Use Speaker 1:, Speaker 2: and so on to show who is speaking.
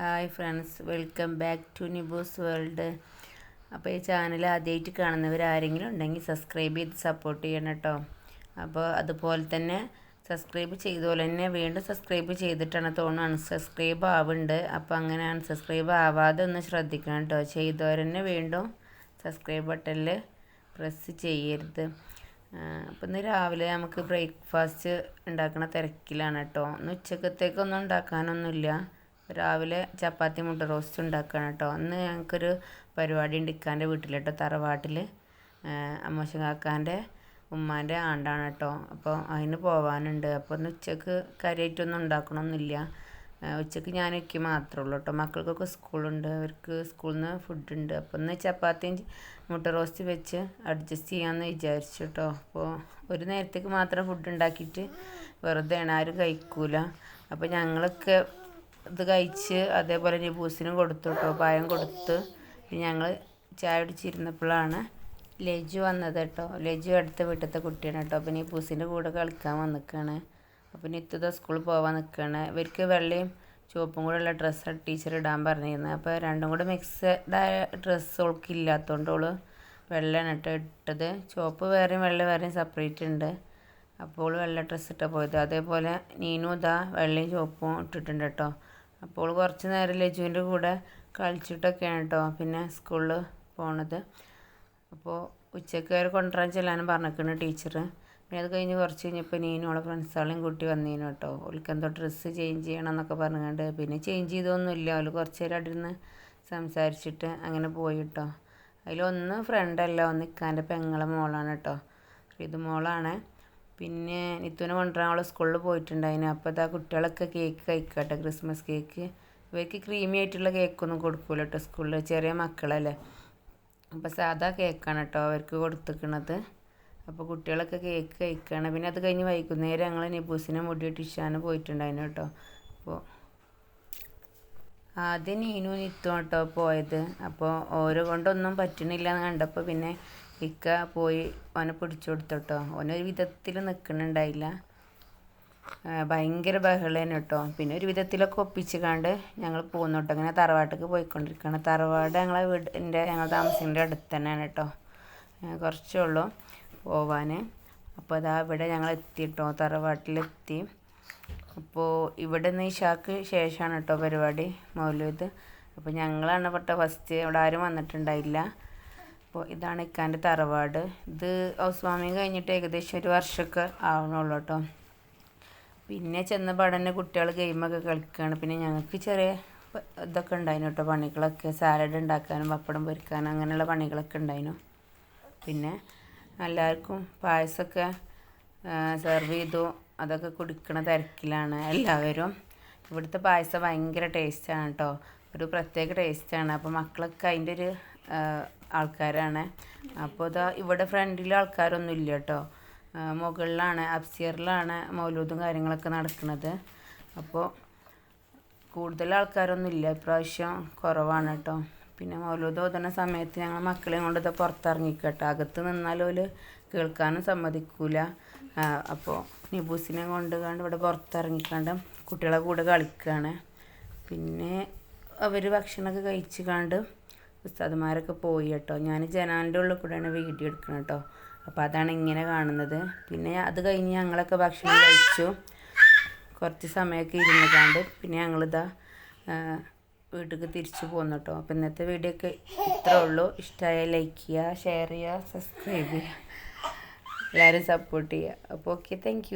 Speaker 1: Hi friends welcome back to Nibu's world അപ്പോൾ ഈ channel ആദ്യമായിട്ട് കാണുന്നവർ ആരെങ്കിലും ഉണ്ടെങ്കിൽ സബ്സ്ക്രൈബ് ചെയ്ത് സപ്പോർട്ട് ചെയ്യണം കേട്ടോ അപ്പോൾ അതുപോലെ തന്നെ സബ്സ്ക്രൈബ് ചെയ്തപോലെ തന്നെ വീണ്ടും സബ്സ്ക്രൈബ് ചെയ്തിട്ടാണ് തോന്നുന്നു അൺസബ്സ്ക്രൈബ് ആവുന്നുണ്ട്. അപ്പോൾ അങ്ങനെ അൺസബ്സ്ക്രൈബ് ആവാതെ ഒന്ന് ശ്രദ്ധിക്കണം കേട്ടോ ചെയ്തവരെന്നെ വീണ്ടും സബ്സ്ക്രൈബ് ബട്ടണിൽ പ്രസ് ചെയ്യരുത്. അപ്പം ഇന്ന് രാവിലെ നമുക്ക് ബ്രേക്ക്ഫാസ്റ്റ് ഉണ്ടാക്കുന്ന തിരക്കിലാണ് കേട്ടോ ഇന്ന് ഉച്ചക്കത്തേക്കൊന്നും ഉണ്ടാക്കാനൊന്നുമില്ല. രാവിലെ ചപ്പാത്തി മുട്ട റോസ്റ്റ് ഉണ്ടാക്കണം കേട്ടോ. അന്ന് ഞങ്ങൾക്കൊരു പരിപാടി ഉണ്ട് ഇക്കാന്റെ വീട്ടിൽ കേട്ടോ തറവാട്ടിൽ അമ്മശങ്കാക്കാന്റെ ഉമ്മാന്റെ ആണ്ടാണ് കേട്ടോ. അപ്പോൾ അതിന് പോവാനുണ്ട്. അപ്പോൾ ഒന്ന് ഉച്ചയ്ക്ക് കരയറ്റൊന്നും ഉണ്ടാക്കണമൊന്നുമില്ല. ഉച്ചയ്ക്ക് ഞാൻ ഒക്കെ മാത്രമേ ഉള്ളൂ കേട്ടോ. മക്കൾക്കൊക്കെ സ്കൂളുണ്ട് അവർക്ക് സ്കൂളിൽ നിന്ന് ഫുഡുണ്ട് അപ്പോൾ ഒന്ന് ചപ്പാത്തിയും മുട്ട റോസ്റ്റ് വെച്ച് അഡ്ജസ്റ്റ് ചെയ്യാമെന്ന് വിചാരിച്ചു കേട്ടോ. അപ്പോൾ ഒരു നേരത്തേക്ക് മാത്രം ഫുഡ് ഉണ്ടാക്കിയിട്ട് വെറുതെ ആരും കഴിക്കൂല. അപ്പോൾ ഞങ്ങളൊക്കെ ഇത് കഴിച്ച് അതേപോലെ നിബൂസിനും കൊടുത്തു കേട്ടോ പായം കൊടുത്ത്. ഞങ്ങൾ ചായ കുടിച്ചിരുന്നപ്പോഴാണ് ലജു വന്നത് കേട്ടോ ലജു അടുത്ത വീട്ടിലത്തെ കുട്ടിയാണ് കേട്ടോ അപ്പോൾ നിബൂസിന്റെ കൂടെ കളിക്കാൻ വന്നിക്കാണ്. അപ്പം നിത്യത സ്കൂളിൽ പോകാൻ നിൽക്കുകയാണ് ഇവർക്ക് വെള്ളയും ചുവപ്പും കൂടെ ഉള്ള ഡ്രസ്സ് ടീച്ചർ ഇടാൻ പറഞ്ഞിരുന്നത്. അപ്പോൾ രണ്ടും കൂടെ മിക്സഡായ ഡ്രസ്സ് ഓൾക്ക് ഇല്ലാത്തതുകൊണ്ട് ഓൾ വെള്ളയാണ് കേട്ടോ ഇട്ടത്. ചുവപ്പ് വേറെയും വെള്ള വേറെയും സെപ്പറേറ്റ് ഉണ്ട്. അപ്പോൾ വെള്ള ഡ്രസ്സ് ഇട്ടാണ് പോയത്. അതേപോലെ നീനു ഇതാ വെള്ളയും ചുവപ്പും ഇട്ടിട്ടുണ്ട് കേട്ടോ അപ്പോൾ കുറച്ച് നേരം ലജുവിന്റെ കൂടെ കളിച്ചിട്ടൊക്കെയാണ് കേട്ടോ പിന്നെ സ്കൂളിൽ പോണത്. അപ്പോൾ ഉച്ചയ്ക്ക് വരെ കൊണ്ടുവരാൻ ചെല്ലാനും പറഞ്ഞിരിക്കുന്നു ടീച്ചർ. പിന്നെ അത് കഴിഞ്ഞ് കുറച്ച് കഴിഞ്ഞപ്പോൾ നീനും അവളെ ഫ്രണ്ട്സുകളെയും കൂട്ടി വന്നീനു കേട്ടോ. ഓൾക്ക് എന്തോ ഡ്രസ്സ് ചേഞ്ച് ചെയ്യണം എന്നൊക്കെ പറഞ്ഞുകൊണ്ട് പിന്നെ ചേഞ്ച് ചെയ്തൊന്നുമില്ല. അവൾ കുറച്ച് നേരം അവിടെ ഇരുന്ന് സംസാരിച്ചിട്ട് അങ്ങനെ പോയി കേട്ടോ. അതിലൊന്ന് ഫ്രണ്ടല്ല ഒന്ന് ഇക്കാന്റെ പെങ്ങളെ മോളാണ് കേട്ടോ. ഇത് മോളാണ്. പിന്നെ നിത്തുവിനെ കൊണ്ടുവരാനുള്ള സ്കൂളിൽ പോയിട്ടുണ്ടായിന്. അപ്പോൾ ഇതാ കുട്ടികളൊക്കെ കേക്ക് കഴിക്കട്ടെ. ക്രിസ്മസ് കേക്ക് ഇവർക്ക് ക്രീമി ആയിട്ടുള്ള കേക്കൊന്നും കൊടുക്കൂല കേട്ടോ സ്കൂളിൽ ചെറിയ മക്കളല്ലേ. അപ്പോൾ സാധാ കേക്കാണ് കേട്ടോ അവർക്ക് കൊടുത്തിക്കണത്. അപ്പോൾ കുട്ടികളൊക്കെ കേക്ക് കഴിക്കുകയാണ് പിന്നെ അത് കഴിഞ്ഞ് വൈകുന്നേരം ഞങ്ങൾ നിബൂസിനെ മുടി ഇഷാന് പോയിട്ടുണ്ടായിരുന്നു കേട്ടോ. അപ്പോൾ ആദ്യം നീനു നിത്തും കേട്ടോ പോയത്. അപ്പോൾ ഓരോ കൊണ്ടൊന്നും പറ്റണില്ല എന്ന് കണ്ടപ്പോൾ പിന്നെ ഇക്ക പോയി ഓനെ പിടിച്ചു കൊടുത്തു കേട്ടോ ഓനൊരു വിധത്തിൽ നിൽക്കണുണ്ടായില്ല ഭയങ്കര ബഹളേനു കേട്ടോ പിന്നെ ഒരു വിധത്തിലൊക്കെ ഒപ്പിച്ച് കണ്ട് ഞങ്ങൾ പോകുന്നു കേട്ടോ അങ്ങനെ തറവാട്ടിലേക്ക് പോയിക്കൊണ്ടിരിക്കുകയാണ് തറവാട് ഞങ്ങളെ വീടിന്റെ ഞങ്ങൾ താമസിന്റെ അടുത്ത് തന്നെയാണ് കേട്ടോ കുറച്ചേ ഉള്ളൂ പോവാൻ അപ്പോൾ അതാ ഇവിടെ ഞങ്ങൾ എത്തി കേട്ടോ തറവാട്ടിലെത്തി. അപ്പോൾ ഇവിടെ നിന്ന് ഇഷാക്ക് ശേഷമാണ് കേട്ടോ പരിപാടി മൗലൂദ്. അപ്പോൾ ഞങ്ങളാണ് പെട്ട ഫസ്റ്റ് ഇവിടെ ആരും വന്നിട്ടുണ്ടായില്ല. അപ്പോൾ ഇതാണ് ഇക്കാന്റെ തറവാട്. ഇത് ഹൗസ് കഴിഞ്ഞിട്ട് ഏകദേശം ഒരു വർഷമൊക്കെ ആവണുള്ളൂ കേട്ടോ. പിന്നെ ചെന്ന പാടന്നെ കുട്ടികൾ ഗെയിമൊക്കെ കളിക്കുകയാണ്. പിന്നെ ഞങ്ങൾക്ക് ചെറിയ ഇതൊക്കെ ഉണ്ടായിരുന്നു കേട്ടോ പണികളൊക്കെ. സാലഡ് ഉണ്ടാക്കാനും പപ്പടം പൊരിക്കാനും അങ്ങനെയുള്ള പണികളൊക്കെ ഉണ്ടായിരുന്നു. പിന്നെ എല്ലാവർക്കും പായസമൊക്കെ സെർവ് ചെയ്തു. അതൊക്കെ കുടിക്കണ തിരക്കിലാണ് എല്ലാവരും. ഇവിടുത്തെ പായസം ഭയങ്കര ടേസ്റ്റാണ് കേട്ടോ. ഒരു പ്രത്യേക ടേസ്റ്റാണ് അപ്പോൾ മക്കളൊക്കെ അതിന്റെ ഒരു ആൾക്കാരാണ്. അപ്പോൾ ഇതാ ഇവിടെ ഫ്രണ്ടിൽ ആൾക്കാരൊന്നും ഇല്ല കേട്ടോ മുകളിലാണ് അപ്സിയറിലാണ് മൗലൂദും കാര്യങ്ങളൊക്കെ നടക്കുന്നത് അപ്പോൾ കൂടുതൽ ആൾക്കാരൊന്നും ഇല്ല. ഇപ്രാവശ്യം കുറവാണ് കേട്ടോ പിന്നെ മൗലൂദ് ഓതുന്ന സമയത്ത് ഞങ്ങൾ മക്കളെയും കൊണ്ട് ഇത് പുറത്തിറങ്ങിക്കട്ടോ. അകത്ത് നിന്നാൽ ഓൽ കേൾക്കാനും സമ്മതിക്കൂല. അപ്പോൾ നിബൂസിനെ കൊണ്ട് കണ്ട് ഇവിടെ പുറത്തിറങ്ങിക്കാണ്ട് കുട്ടികളെ കൂടെ കളിക്കുകയാണ് പിന്നെ അവർ ഭക്ഷണമൊക്കെ കഴിച്ച് കണ്ട് ഉസ്താദുമാരൊക്കെ പോയി കേട്ടോ. ഞാൻ ജനാലിന്റെ ഉള്ളിൽ കൂടെയാണ് വീഡിയോ എടുക്കുന്നത് കേട്ടോ. അപ്പോൾ അതാണ് ഇങ്ങനെ കാണുന്നത്. പിന്നെ അത് കഴിഞ്ഞ് ഞങ്ങളൊക്കെ ഭക്ഷണം കഴിച്ചു. കുറച്ച് സമയമൊക്കെ ഇരുന്നതാണ്ട് പിന്നെ ഞങ്ങളിതാ വീട്ടിലേക്ക് തിരിച്ചു പോന്നു കേട്ടോ. അപ്പോൾ ഇന്നത്തെ വീഡിയോ ഒക്കെ ഇത്രേ ഉള്ളൂ. ഇഷ്ടമായ ലൈക്ക് ചെയ്യുക ഷെയർ ചെയ്യുക സബ്സ്ക്രൈബ് ചെയ്യുക എല്ലാവരും സപ്പോർട്ട് ചെയ്യുക അപ്പോൾ ഓക്കെ താങ്ക്